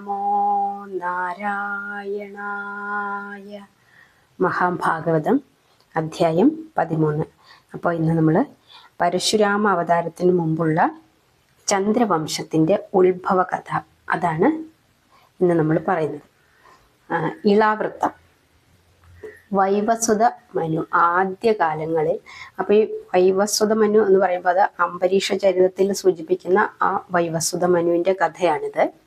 നമോ നാരായണായ. മഹാഭാഗവതം അധ്യായം പതിമൂന്ന്. അപ്പോൾ ഇന്ന് നമ്മൾ പരശുരാമ അവതാരത്തിന് മുമ്പുള്ള ചന്ദ്രവംശത്തിന്റെ ഉത്ഭവ കഥ അതാണ് ഇന്ന് നമ്മൾ പറയുന്നത്. ഇളാവൃത്തം. വൈവസ്വത മനു ആദ്യകാലങ്ങളിൽ അപ്പോൾ ഈ വൈവസ്വത മനു എന്ന് പറയുമ്പോൾ അത് അംബരീഷ ചരിതത്തിൽ സൂചിപ്പിക്കുന്ന ആ വൈവസ്വത മനുവിന്റെ കഥയാണിത്.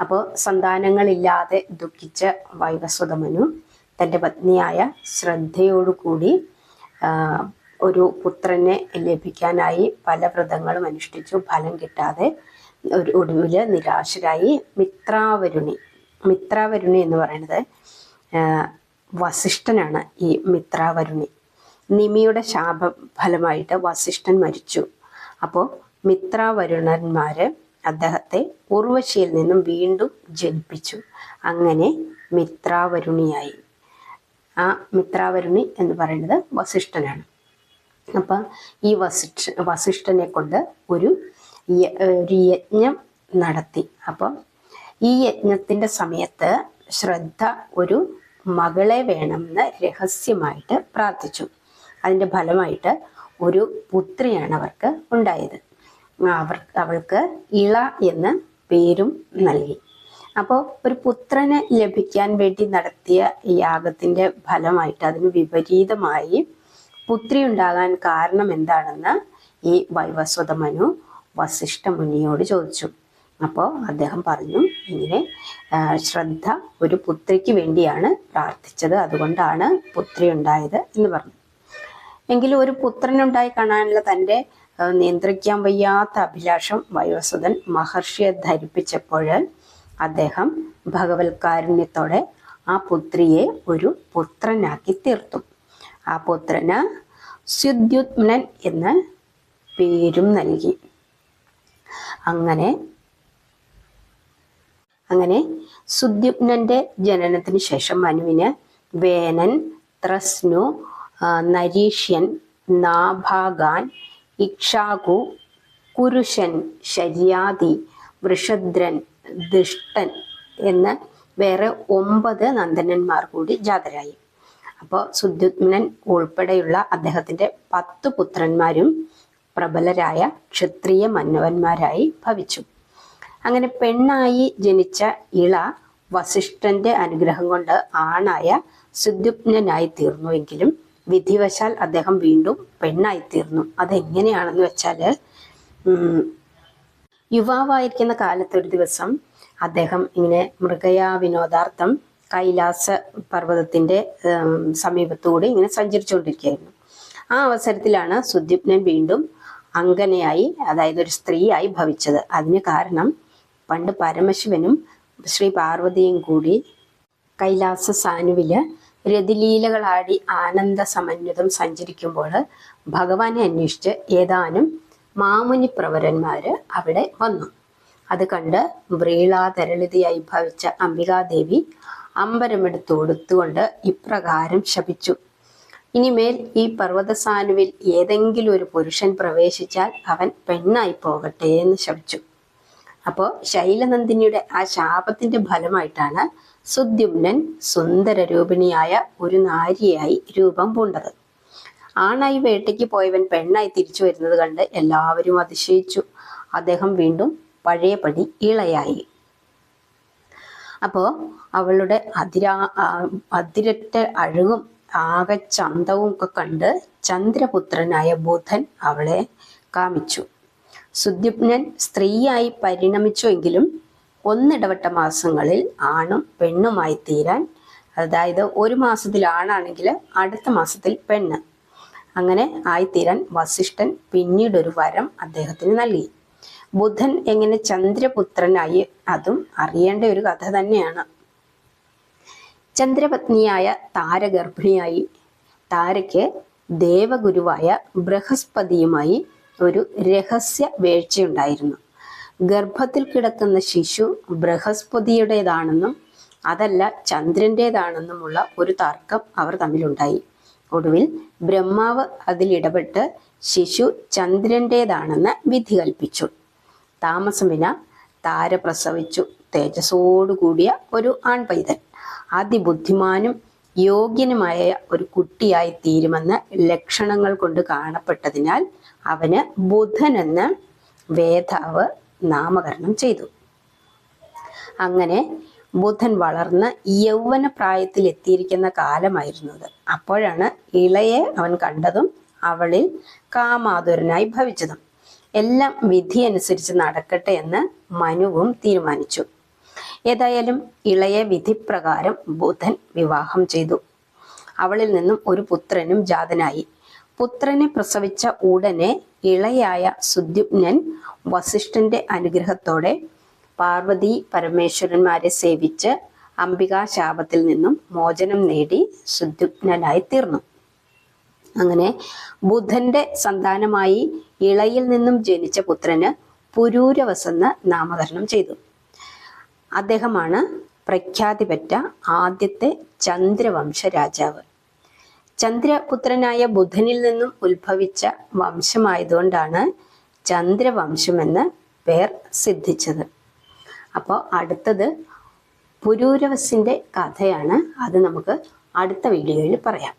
അപ്പോൾ സന്താനങ്ങളില്ലാതെ ദുഃഖിച്ച വൈവസ്വതമനു തന്റെ പത്നിയായ ശ്രദ്ധയോടുകൂടി ഒരു പുത്രനെ ലഭിക്കാനായി പല വ്രതങ്ങളും അനുഷ്ഠിച്ചു. ഫലം കിട്ടാതെ ഒരു ഒടുവിൽ നിരാശരായി. മിത്രാവരുണി മിത്രാവരുണി എന്ന് പറയുന്നത് വസിഷ്ഠനാണ് ഈ മിത്രാവരുണി. നിമിയുടെ ശാപ ഫലമായിട്ട് വസിഷ്ഠൻ മരിച്ചു. അപ്പോൾ മിത്രാവരുണന്മാര് അദ്ദേഹത്തെ ഉർവശിയിൽ നിന്നും വീണ്ടും ജനിപ്പിച്ചു. അങ്ങനെ മിത്രാവരുണിയായി. ആ മിത്രാവരുണി എന്ന് പറയുന്നത് വസിഷ്ഠനാണ്. അപ്പം ഈ വസിഷ്ഠ വസിഷ്ഠനെ കൊണ്ട് ഒരു ഒരു യജ്ഞം നടത്തി. അപ്പം ഈ യജ്ഞത്തിന്റെ സമയത്ത് ശ്രദ്ധ ഒരു മകളെ വേണമെന്ന് രഹസ്യമായിട്ട് പ്രാർത്ഥിച്ചു. അതിന്റെ ഫലമായിട്ട് ഒരു പുത്രിയാണ് അവർക്ക് ഉണ്ടായത്. അവർ അവൾക്ക് ഇള എന്ന് പേരും നൽകി. അപ്പോൾ ഒരു പുത്രനെ ലഭിക്കാൻ വേണ്ടി നടത്തിയ യാഗത്തിന്റെ ഫലമായിട്ട് അതിന് വിപരീതമായി പുത്രി ഉണ്ടാകാൻ കാരണം എന്താണെന്ന് ഈ വൈവസ്വത മനു വസിഷ്ഠ മുനിയോട് ചോദിച്ചു. അപ്പോൾ അദ്ദേഹം പറഞ്ഞു ഇങ്ങനെ ശ്രദ്ധ ഒരു പുത്രിക്ക് വേണ്ടിയാണ് പ്രാർത്ഥിച്ചത്. അതുകൊണ്ടാണ് പുത്രി ഉണ്ടായത് എന്ന് പറഞ്ഞു. എങ്കിലും ഒരു പുത്രനുണ്ടായി കാണാനുള്ള തന്റെ ആ, നിയന്ത്രിക്കാൻ വയ്യാത്ത അഭിലാഷം വയോസുധൻ മഹർഷിയെ ധരിപ്പിച്ചപ്പോൾ അദ്ദേഹം ഭഗവത്കാരുണ്യത്തോടെ ആ പുത്രിയെ ഒരു പുത്രനാക്കി തീർത്തു. ആ പുത്രന് സ്യുദ്യുത്മനൻ എന്ന് പേരും നൽകി. അങ്ങനെ അങ്ങനെ സുദ്യുപ്നന്റെ ജനനത്തിന് ശേഷം മനുവിന് വേനൻ ത്രസ്നു നരീഷ്യൻ നാഭാഗാൻ ഇക്ഷാകു കുരുഷൻ ശര്യാദി വൃഷദ്രൻ ദുഷ്ടൻ എന്ന് വേറെ ഒമ്പത് നന്ദനന്മാർ കൂടി ജാതരായി. അപ്പോൾ സുദ്യുത്മനൻ ഉൾപ്പെടെയുള്ള അദ്ദേഹത്തിന്റെ പത്ത് പുത്രന്മാരും പ്രബലരായ ക്ഷത്രിയ മന്നവന്മാരായി ഭവിച്ചു. അങ്ങനെ പെണ്ണായി ജനിച്ച ഇള വസിഷ്ഠന്റെ അനുഗ്രഹം കൊണ്ട് ആണായ സുദ്യുപ്നനായി തീർന്നുവെങ്കിലും വിധിവശാൽ അദ്ദേഹം വീണ്ടും പെണ്ണായി തീർന്നു അതെങ്ങനെയാണെന്ന് വെച്ചാൽ യുവാവായിരിക്കുന്ന കാലത്ത് ഒരു ദിവസം അദ്ദേഹം ഇങ്ങനെ മൃഗയാ വിനോദാർത്ഥം കൈലാസ പർവതത്തിന്റെ സമീപത്തുകൂടി ഇങ്ങനെ സഞ്ചരിച്ചുകൊണ്ടിരിക്കുകയായിരുന്നു. ആ അവസരത്തിലാണ് സുദ്യുപ്നൻ വീണ്ടും അങ്കനയായി അതായത് ഒരു സ്ത്രീയായി ഭവിച്ചത്. അതിന് കാരണം പണ്ട് പരമശിവനും ശ്രീ പാർവതിയും കൂടി കൈലാസ സാനുവിൽ രതിലീലകളാടി ആനന്ദ സമന്വിതം സഞ്ചരിക്കുമ്പോൾ ഭഗവാനെ അന്വേഷിച്ച് ഏതാനും മാമുനി പ്രവരന്മാര് അവിടെ വന്നു. അത് കണ്ട് വ്രീളാതരളിതയായി ഭവിച്ച അംബികാദേവി അമ്പരമെടുത്ത് കൊടുത്തുകൊണ്ട് ഇപ്രകാരം ശപിച്ചു. ഇനിമേൽ ഈ പർവതസാനുവിൽ ഏതെങ്കിലും ഒരു പുരുഷൻ പ്രവേശിച്ചാൽ അവൻ പെണ്ണായി പോകട്ടെ എന്ന് ശപിച്ചു. അപ്പോൾ ശൈലനന്ദിനിയുടെ ആ ശാപത്തിന്റെ ഫലമായിട്ടാണ് സുദ്യുമ്നൻ സുന്ദര രൂപിണിയായ ഒരു നാരിയായി രൂപം പൂണ്ടത്. ആണായി വേട്ടയ്ക്ക് പോയവൻ പെണ്ണായി തിരിച്ചു വരുന്നത് കണ്ട് എല്ലാവരും അതിശയിച്ചു. അദ്ദേഹം വീണ്ടും പഴയപടി ഇളയായി. അപ്പോൾ അവളുടെ അതിരാ അതിരറ്റ അഴകും ആകെ ചന്തവും ഒക്കെ കണ്ട് ചന്ദ്രപുത്രനായ ബുധൻ അവളെ കാമിച്ചു. സുദ്യുപ്നൻ സ്ത്രീയായി പരിണമിച്ചുവെങ്കിലും ഒന്നിടവട്ട മാസങ്ങളിൽ ആണും പെണ്ണുമായി തീരാൻ അതായത് ഒരു മാസത്തിൽ ആണാണെങ്കിൽ അടുത്ത മാസത്തിൽ പെണ്ണ്. അങ്ങനെ ആയിത്തീരാൻ വസിഷ്ഠൻ പിന്നീട് ഒരു വരം അദ്ദേഹത്തിന് നൽകി. ബുധൻ എങ്ങനെ ചന്ദ്രപുത്രനായി അതും അറിയേണ്ട ഒരു കഥ തന്നെയാണ്. ചന്ദ്രപത്നിയായ താര ഗർഭിണിയായി താരയ്ക്ക് ദേവഗുരുവായ ബൃഹസ്പതിയുമായി ഒരു രഹസ്യ വീഴ്ചയുണ്ടായിരുന്നു. ഗർഭത്തിൽ കിടക്കുന്ന ശിശു ബൃഹസ്പതിയുടേതാണെന്നും അതല്ല ചന്ദ്രന്റേതാണെന്നുമുള്ള ഒരു തർക്കം അവർ തമ്മിലുണ്ടായി. ഒടുവിൽ ബ്രഹ്മാവ് അതിലിടപെട്ട് ശിശു ചന്ദ്രന്റേതാണെന്ന് വിധി കൽപ്പിച്ചു. താമസം വിന താര പ്രസവിച്ചു. തേജസ്സോടുകൂടിയ ഒരു ആൺപൈതൽ. അതിബുദ്ധിമാനും യോഗ്യനുമായ ഒരു കുട്ടിയായി തീരുമെന്ന് ലക്ഷണങ്ങൾ കൊണ്ട് കാണപ്പെട്ടതിനാൽ അവന് ബുധൻ എന്ന് വേദാവ് നാമകരണം ചെയ്തു. അങ്ങനെ ബുധൻ വളർന്ന് യൗവന പ്രായത്തിൽ എത്തിയിരിക്കുന്ന കാലമായിരുന്നത്. അപ്പോഴാണ് ഇളയെ അവൻ കണ്ടതും അവളിൽ കാമാതുരനായി ഭവിച്ചതും. എല്ലാം വിധി അനുസരിച്ച് നടക്കട്ടെ എന്ന് മനുവും തീരുമാനിച്ചു. ഏതായാലും ഇളയ വിധിപ്രകാരം ബുധൻ വിവാഹം ചെയ്തു. അവളിൽ നിന്നും ഒരു പുത്രനും ജാതനായി. പുത്രനെ പ്രസവിച്ച ഉടനെ ഇളയായ സുദ്യുപ്നൻ വസിഷ്ഠന്റെ അനുഗ്രഹത്തോടെ പാർവതി പരമേശ്വരന്മാരെ സേവിച്ച് അംബികാ ശാപത്തിൽ നിന്നും മോചനം നേടി സുദ്യുജ്ഞനായി തീർന്നു. അങ്ങനെ ബുധന്റെ സന്താനമായി ഇളയിൽ നിന്നും ജനിച്ച പുത്രന് പുരൂരവസെന്ന് നാമകരണം ചെയ്തു. അദ്ദേഹമാണ് പ്രഖ്യാതിപ്പെട്ട ആദ്യത്തെ ചന്ദ്രവംശ രാജാവ്. ചന്ദ്രപുത്രനായ ബുധനിൽ നിന്നും ഉത്ഭവിച്ച വംശമായതുകൊണ്ടാണ് ചന്ദ്രവംശമെന്ന് പേർ സിദ്ധിച്ചത്. അപ്പോൾ അടുത്തത് പുരൂരവസിന്റെ കഥയാണ്. അത് നമുക്ക് അടുത്ത വീഡിയോയിൽ പറയാം.